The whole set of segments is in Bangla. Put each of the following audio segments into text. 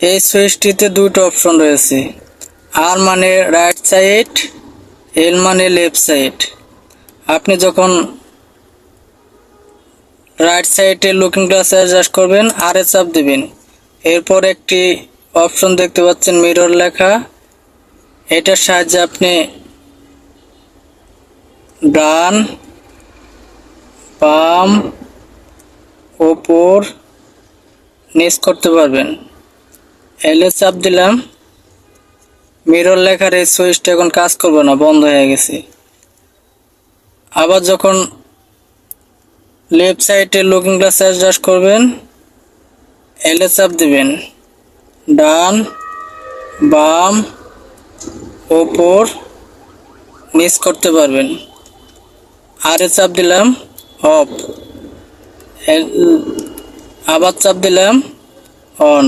এই সুইচটিতে দুটো অপশন রয়েছে। আর মানে রাইট সাইড এল মানে লেফট সাইড আপনি যখন রাইট সাইডে লুকিং গ্লাস অ্যাডজাস্ট করবেন আর চাপ দেবেন। এরপর একটি অপশন দেখতে পাচ্ছেন মিরর লেখা। এটার সাহায্যে আপনি ডান, বাম, ওপর, নিচ করতে পারবেন। এলে চাপ দিলাম। মিরর লেখার এই সুইচটা এখন কাজ করবে না, বন্ধ হয়ে গেছে। আবার যখন লেফট সাইডে লুকিং গ্লাস অ্যাডজাস্ট করবেন এলে চাপ দিবেন। ডান, বাম ওপর নিচ করতে পারবেন। আর এ চাপ দিলাম অফ আবার চাপ দিলাম অন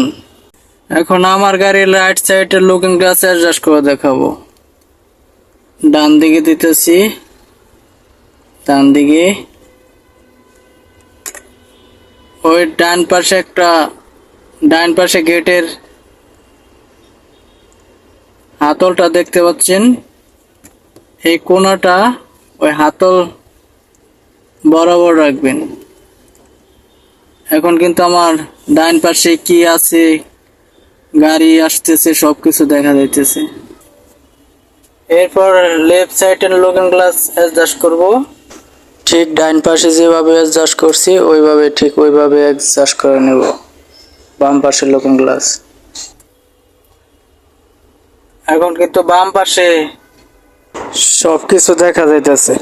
এখন আমার গাড়ির রাইট সাইডের লুকিং গ্লাস অ্যাডজাস্ট করে দেখাবো। ডান দিকে দিতেছি, ডান দিকে। ওই ডান পাশে একটা, ডান পাশে গেটের হাতলটা দেখতে পাচ্ছেন? এই কোনাটা ওই হাতল বরাবর রাখবেন। এখন কিন্তু আমার ডান পাশে কি আছে গাড়ি আসতেছে, সবকিছু দেখা যাইতেছে। এরপর লেফট সাইডের লুকিং গ্লাস অ্যাডজাস্ট করব। ঠিক ডাইন পাশে যেভাবে অ্যাডজাস্ট করছি, ওইভাবে ঠিক ওইভাবে অ্যাডজাস্ট করে নেব। বাম পাশে লুকিং গ্লাস এখন কিন্তু বাম পাশে সব কিছু দেখা যাইতেছে।